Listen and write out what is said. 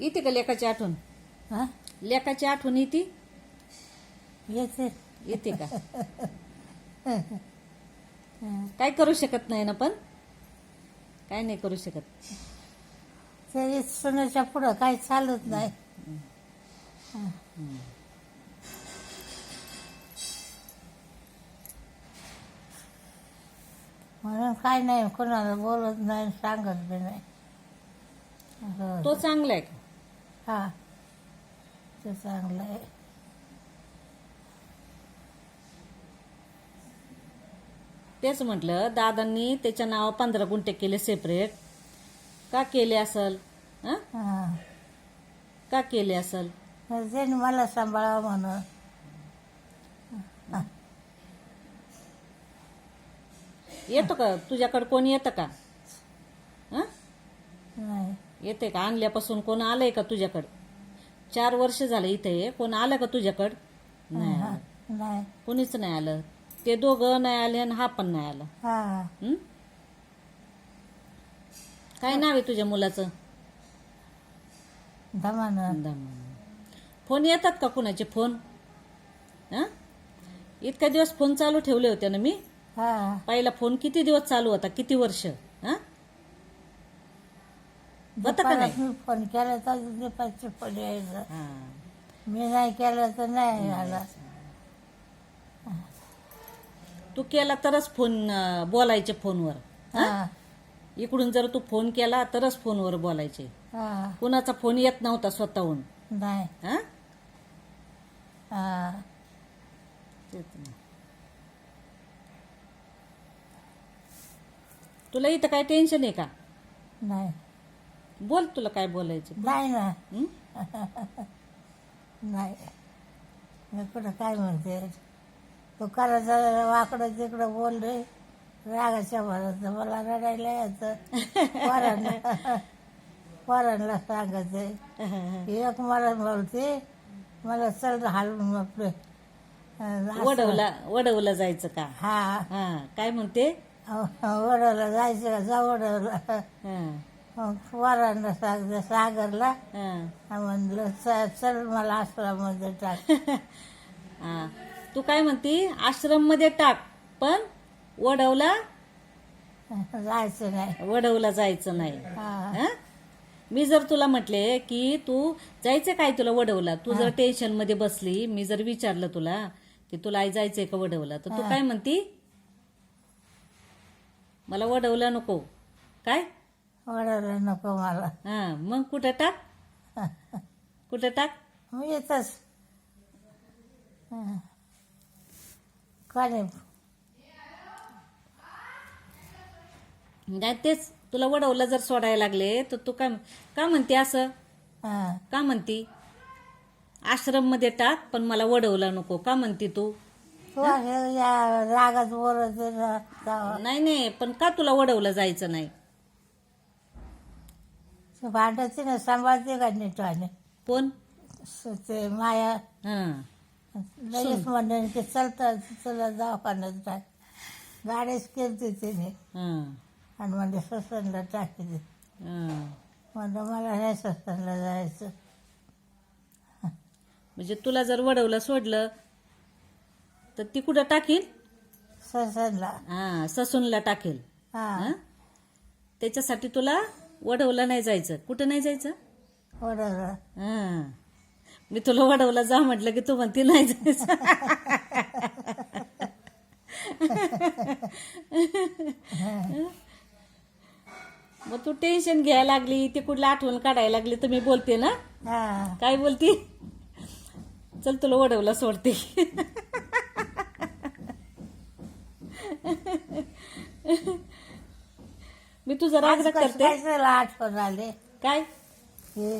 येते का लेकाची आठवण? हा? लेकाची आठवण येते येते येते का? काय करू शकत नाही ना पण? काय नाही करू शकत. तरी सुनाच्या पुढं काही चालत नाही. म्हणून काय नाही कोणाला बोलत नाही सांगत बी नाही. असं तो चांगला आहे का? हा. ते चांगलं आहे. तेच म्हटलं दादांनी त्याच्या नाव पंधरा गुंठे केले सेपरेट का केले असल? हं? हा. का केले असल? त्याने मला सांभाळा म्हणून. येतो का? तुझ्याकडे कोणी येतं का? हं? नाही. येते का? आणल्यापासून कोण आलंय का तुझ्याकडं? चार वर्ष झालं इथे. कोण आलं का तुझ्याकडं? नाही आलं. नाही. कोणीच नाही आलं. ते दोघं नाही आले आणि हा पण नाही आला. हा. हं? काय नाव आहे तुझ्या मुलाचं? दमान दम. फोन येतात का कुणाचे फोन? हं? इतका दिवस फोन चालू ठेवले होते ना मी? हा. पहिला फोन किती दिवस चालू होता? किती वर्ष? हं? होतं का नाही? मी फोन केला तर दुपारचे फोन यायचं. हा. मी नाही केलं तर नाही आला तू केला तरच फोन अं, बोलायचे फोनवर. हा. इकडून जर तू फोन केला तरच फोनवर बोलायचे. हा. कुणाचा फोन येत नव्हता स्वतःहून. नाही. हं? हा. तेच ना. तुला इथं काय टेन्शन आहे का? नाही. बोल तुला काय बोलायचं. नाही ना हं? नाही. मी कुठं काय म्हणते? तो करायचा वाकडं तिकडं बोल रे. रागाच्या भरात मला रडायला यायचं. पोरांना पोरांना सांगायचं. एक मला बोलते मला चल हालून आपलं वडवला वडवला जायचं का? हा. हा काय म्हणते? वडवला जायचं का? जा वडवला. हा, मग सांगते सागरला म्हणलं "च- चल मला आश्रमामध्ये टाक. हा. तू काय म्हणती? आश्रममध्ये टाक पण वडवला जायचं नाही. वडवला जायचं नाही. हा. हं? मी जर तुला म्हटले की तू जायचं काय तुला वडवला? तू जर टेन्शनमध्ये बसली मी जर विचारलं तुला की तुला आई जायचंय का वडवला? तर तू काय म्हणती? मला वडवला नको. काय? वडवलं नको मला. हा मग कुठं टाक? कुठं टाक? मी येतच. नाही तेच तुला वडवला जर सोडायला लागले तर तू काय का म्हणते असं? हा. का म्हणती? आश्रममध्ये टाक पण मला वडवला नको. का म्हणती तू? तू असे या रागात बोलत नाही नाही पण का तुला वडवलं जायचं नाही? सांभाळते का नीटवाने कोण? स- ते माया. हा. लगेच म्हणणे की चलतं तुला दवाखान्यात टाक गाडीच केलते तिने. हा. आणि म्हणजे ससनला टाकली हा. म्हणलं मला नाही ससनला जायचं. म्हणजे तुला जर वडवलं सोडलं तर ती कुठं टाकील? ससनला हा ससूनला टाकेल. हा. हा? त्याच्यासाठी तुला वडवलं नाही जायचं. कुठं नाही जायचं? वडवलं. हा. मी तुला वडवलं जा म्हटलं की तू म्हणती नाही जायचं. मग तू टेन्शन घ्यायला लागली ती कुठलं आठवण काढायला लागली तर मी बोलते ना? काय बोलती? चल तुला वडवलं सोडते. मी तुझा राग राग कसं करते. काय आठवण आले काय? हे.